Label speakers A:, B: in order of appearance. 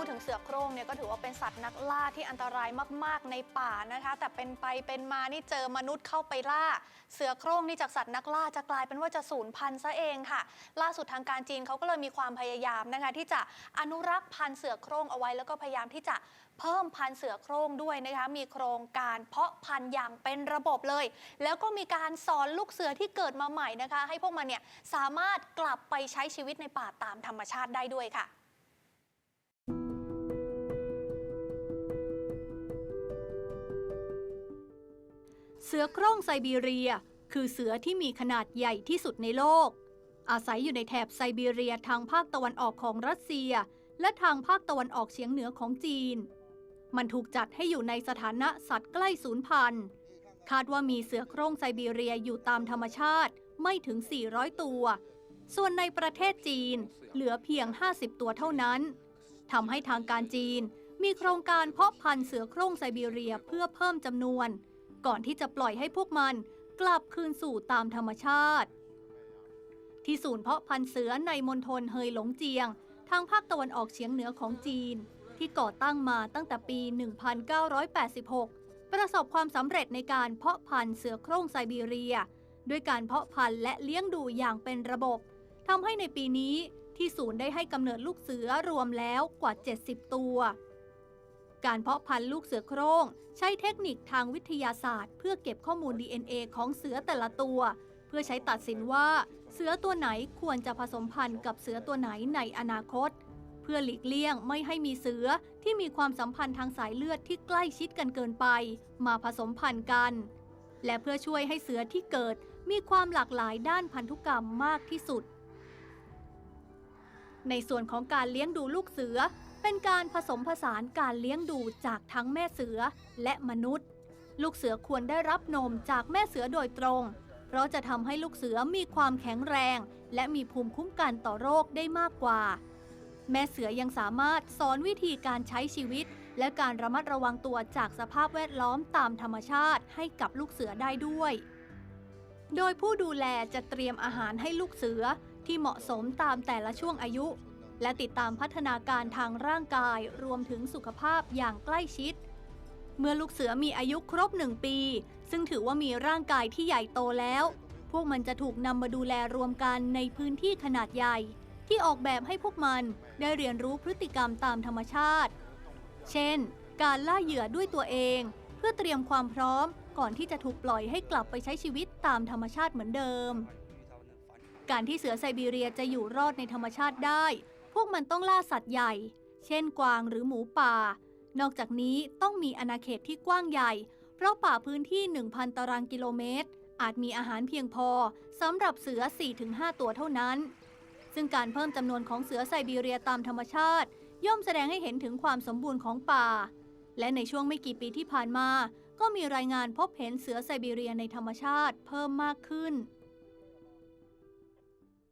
A: พูดถึงเสือโคร่งเนี่ยก็ถือว่าเป็นสัตว์นักล่าที่อันตรายมากๆในป่านะคะ แต่เป็นไปเป็นมานี่เจอมนุษย์เข้าไปล่า เสือโคร่งนี่จากสัตว์นักล่าจะกลายเป็นว่าจะสูญพันธุ์ซะเองค่ะ ล่าสุดทางการจีนเขาก็เลยมีความพยายามนะคะที่จะอนุรักษ์พันธุ์เสือโคร่งเอาไว้แล้วก็พยายามที่จะเพิ่มพันธุ์เสือโคร่งด้วยนะคะ มีโครงการเพาะพันธุ์อย่างเป็นระบบเลย แล้วก็มีการสอนลูกเสือที่เกิดมาใหม่นะคะ ให้พวกมันเนี่ยสามารถกลับไปใช้ชีวิตในป่าตามธรรมชาติได้ด้วยค่ะ
B: เสือโคร่งไซบีเรีย คือเสือที่มีขนาดใหญ่ที่สุดในโลก อาศัยอยู่ในแถบไซบีเรียทางภาคตะวันออกของรัสเซีย และทางภาคตะวันออกเฉียงเหนือของจีน มันถูกจัดให้อยู่ในสถานะสัตว์ใกล้สูญพันธุ์ คาดว่ามีเสือโคร่งไซบีเรียอยู่ตามธรรมชาติไม่ถึง 400 ตัว ส่วนในประเทศจีนเหลือเพียง 50 ตัวเท่านั้นทำให้ทางการจีนมีโครงการเพาะพันธุ์เสือโคร่งไซบีเรียเพื่อเพิ่มจำนวน ก่อนที่จะปล่อยให้พวกมันกลับคืนสู่ตามธรรมชาติ ที่ศูนย์เพาะพันธุ์เสือในมณฑลเฮยหลงเจียง ทางภาคตะวันออกเฉียงเหนือของจีน ที่ก่อตั้งมาตั้งแต่ปี 1986 ประสบความสำเร็จในการเพาะพันธุ์เสือโคร่งไซบีเรีย ด้วยการเพาะพันธุ์และเลี้ยงดูอย่างเป็นระบบทำให้ในปีนี้ที่ศูนย์ได้ให้กำเนิดลูกเสือรวมแล้วกว่า 70 ตัว การเพาะพันธุ์ลูกเสือโคร่งใช้เทคนิคทางวิทยาศาสตร์ เพื่อเก็บข้อมูล DNA ของเสือแต่ละตัว เพื่อใช้ตัดสินว่า เสือตัวไหนควรจะผสมพันธุ์กับเสือตัวไหนในอนาคต เพื่อหลีกเลี่ยงไม่ให้มีเสือที่มีความสัมพันธ์ทางสายเลือดที่ใกล้ชิดกันเกินไป มาผสมพันธุ์กัน และเพื่อช่วยให้เสือที่เกิดมีความหลากหลายด้านพันธุกรรมมากที่สุด ในส่วนของการเลี้ยงดูลูกเสือ เป็นการผสมผสานการเลี้ยงดูจากทั้งแม่เสือและมนุษย์ ลูกเสือควรได้รับนมจากแม่เสือโดยตรง เพราะจะทำให้ลูกเสือมีความแข็งแรง และมีภูมิคุ้มกันต่อโรคได้มากกว่า แม่เสือยังสามารถสอนวิธีการใช้ชีวิต และการระมัดระวังตัวจากสภาพแวดล้อมตามธรรมชาติให้กับลูกเสือได้ด้วยโดยผู้ดูแลจะเตรียมอาหารให้ลูกเสือ ที่เหมาะสมตามแต่ละช่วงอายุ และติดตามพัฒนาการทางร่างกายรวมถึงสุขภาพอย่างใกล้ชิด เมื่อลูกเสือมีอายุครบหนึ่งปี ซึ่งถือว่ามีร่างกายที่ใหญ่โตแล้ว พวกมันจะถูกนำมาดูแลรวมกันในพื้นที่ขนาดใหญ่ ที่ออกแบบให้พวกมันได้เรียนรู้พฤติกรรมตามธรรมชาติ เช่น การล่าเหยื่อด้วยตัวเอง เพื่อเตรียมความพร้อมก่อนที่จะถูกปล่อยให้กลับไปใช้ชีวิตตามธรรมชาติเหมือนเดิม การที่เสือไซบีเรียจะอยู่รอดในธรรมชาติได้ พวกมันต้องล่าสัตว์ใหญ่ เช่นกวางหรือหมูป่า นอกจากนี้ต้องมีอาณาเขตที่กว้างใหญ่ เพราะป่าพื้นที่ 1,000 ตารางกิโลเมตร อาจมีอาหารเพียงพอสำหรับเสือ 4-5 ตัวเท่านั้น ซึ่งการเพิ่มจำนวนของเสือไซบีเรียตามธรรมชาติ ย่อมแสดงให้เห็นถึงความสมบูรณ์ของป่า และในช่วงไม่กี่ปีที่ผ่านมา ก็มีรายงานพบเห็นเสือไซบีเรียในธรรมชาติเพิ่มมากขึ้น